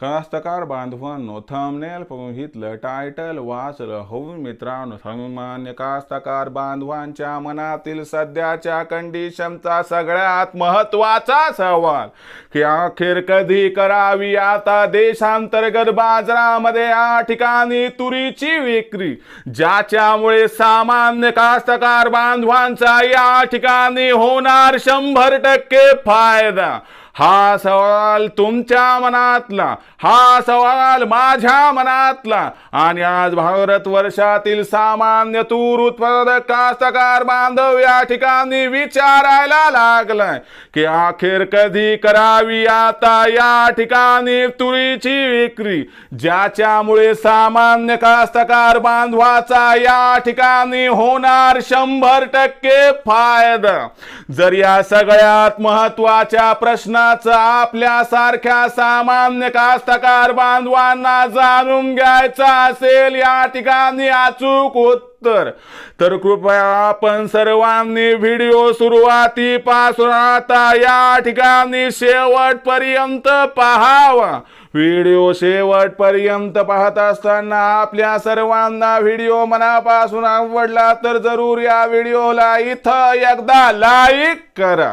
कास्तकार बांधवांनो थंबनेल बघितलं टायटल वाचलं. होऊन मित्रांनो सामान्य कास्तकार बांधवांच्या मनातील सध्याच्या कंडिशनचा सगळ्यात महत्त्वाचा सवाल की अखेर कधी करावी आता देशांतर्गत बाजारामध्ये या ठिकाणी तुरीची विक्री ज्याच्यामुळे सामान्य कास्तकार बांधवांचा या ठिकाणी होणार शंभर टक्के फायदा. हा सवाल तुमच्या मनातला हा सवाल माझ्या मनातला. आणि आज भारत वर्षातील सामान्य तूर उत्पादक कास्तकार बांधव या ठिकाणी विचारायला लागलाय की अखेर कधी करावी आता या ठिकाणी तुरीची विक्री? ज्याच्यामुळे सामान्य कास्तकार बांधवाचा या ठिकाणी होणार शंभर टक्के फायदा. जर या सगळ्यात महत्त्वाच्या प्रश्नाचं आपल्यासारख्या सामान्य कास्तकार बांधवांना जाणून घ्यायचं असेल या ठिकाणी अचूक उत्तर. तर कृपया आपण सर्वांनी व्हिडिओ सुरुवातीपासून आता या ठिकाणी शेवटपर्यंत पहावा. व्हिडिओ शेवटपर्यंत पाहत असताना आपल्या सर्वांना व्हिडिओ मनापासून आवडला तर जरूर या व्हिडिओला इथं एकदा लाईक करा.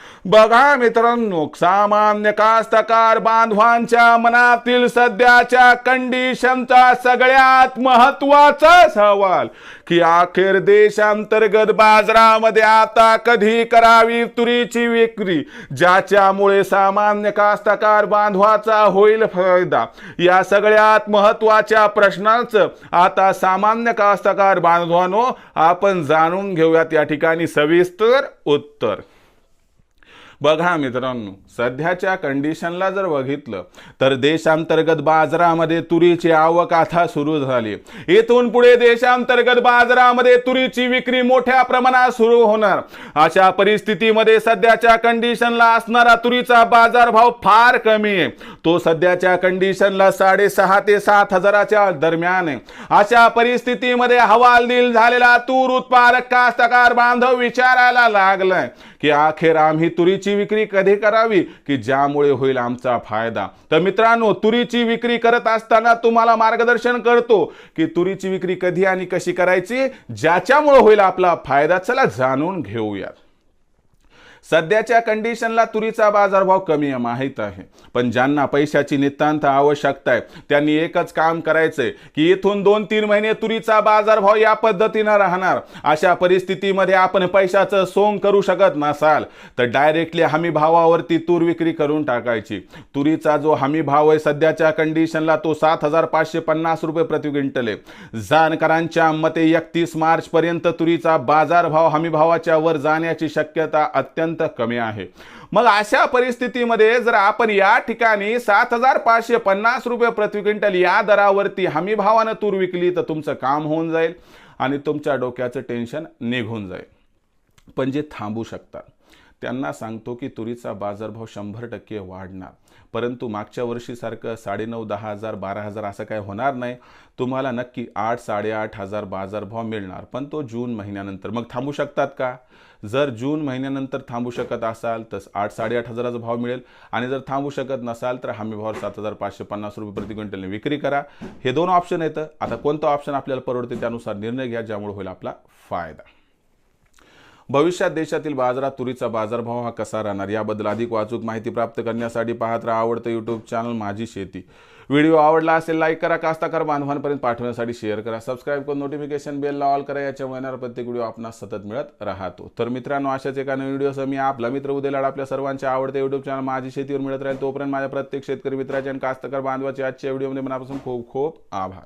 बघा मित्रांनो सामान्य कास्तकार बांधवांच्या मनातील सध्याच्या कंडिशनचा सगळ्यात महत्त्वाचा सवाल की अखेर देशांतर्गत बाजारामध्ये आता कधी करावी तुरीची विक्री? ज्याच्यामुळे सामान्य कास्तकार बांधवाचा होईल फायदा. या सगळ्यात महत्त्वाच्या प्रश्नाचं आता सामान्य कास्तकार बांधवानो आपण जाणून घेऊयात या ठिकाणी सविस्तर उत्तर. बघा मित्रांनो सध्याच्या कंडिशनला जर बघितलं तर देशांतर्गत बाजारामध्ये तुरीची आवक आता सुरू झाली. इथून पुढे देशांतर्गत बाजारामध्ये तुरीची विक्री मोठ्या प्रमाणात सुरू होणार. अशा परिस्थितीमध्ये सध्याच्या कंडिशनला असणारा तुरीचा बाजारभाव फार कमी आहे. तो सध्याच्या कंडिशनला साडेसहा ते सात हजाराच्या दरम्यान आहे. अशा परिस्थितीमध्ये हवालदिल झालेला तूर उत्पादक कास्तकार बांधव विचारायला लागलाय की अखेर आम्ही तुरीची विक्री कधी करावी? की ज्यामुळे होईल आमचा फायदा? तर मित्रांनो तुरीची विक्री करत असताना तुम्हाला मार्गदर्शन करतो की तुरीची विक्री कधी आणि कशी करायची? ज्याच्यामुळे होईल आपला फायदा चला जाणून घेऊयात. सध्याच्या कंडिशनला तुरीचा बाजारभाव कमी आहे माहीत आहे. पण ज्यांना पैशाची नितांत आवश्यकता आहे त्यांनी एकच काम करायचंय की इथून दोन तीन महिने तुरीचा बाजारभाव या पद्धतीनं राहणार. अशा परिस्थितीमध्ये आपण पैशाचं सोंग करू शकत नसाल तर डायरेक्टली हमी भावावरती तूर विक्री करून टाकायची. तुरीचा जो हमी भाव आहे सध्याच्या कंडिशनला तो सात हजार पाचशे पन्नास रुपये प्रति क्विंटल आहे. जानकरांच्या मते एकतीस मार्च पर्यंत तुरीचा बाजारभाव हमी भावाच्या वर जाण्याची शक्यता अत्यंत कमी आहे. मग अशा परिस्थितीमध्ये जर आपण या ठिकाणी सात हजार पाचशे पन्नास रुपये प्रति क्विंटल या दरावरती हमी भावानं तूर विकली तर तुमचं काम होऊन जाईल आणि तुमच्या डोक्याचं टेन्शन निघून जाईल. पण जे थांबू शकतात त्यांना सांगतो की तुरीचा बाजारभाव शंभर टक्के वाढणार. परंतु मागच्या वर्षीसारखं साडेनऊ दहा हजार बारा हजार असं काय होणार नाही. तुम्हाला नक्की आठ साडेआठ हजार बाजारभाव मिळणार. पण तो जून महिन्यानंतर. मग थांबू शकतात का? जर जून महिन्यानंतर थांबू शकत असाल तर आठ साडेआठ हजाराचा भाव मिळेल. आणि जर थांबू शकत नसाल तर हमी भाव सात हजार पाचशे पन्नास रुपये प्रति क्विंटलने विक्री करा. हे दोन ऑप्शन येतं. आता कोणतं ऑप्शन आपल्याला परवडते त्यानुसार निर्णय घ्या ज्यामुळे होईल आपला फायदा. भविष्यात देशातील बाजारात तुरीचा बाजारभाव हा कसा राहणार? याबद्दल अधिक वाचूक माहिती प्राप्त करण्यासाठी पाहत राहा आवडतं यूट्यूब चॅनल माझी शेती. व्हिडिओ आवडला असेल लाईक करा. कास्ताकार बांधवांपर्यंत पाठवण्यासाठी शेअर करा. सबस्क्राईब करून नोटिफिकेशन बेलला ऑल करा. याच्यामुळे येणारा प्रत्येक व्हिडिओ आपणास सतत मिळत राहतो. तर मित्रांनो अशाच एका नवीन व्हिडिओसह मी आपला मित्र उदयलाड आपल्या सर्वांच्या आवडते यूट्यूब चॅनल माझी शेतीवर मिळत राहील तोपर्यंत माझ्या प्रत्येक शेतकरी मित्राचे आणि कास्तकार बांधवाचे आजच्या व्हिडिओमध्ये मनापासून खूप खूप आभार.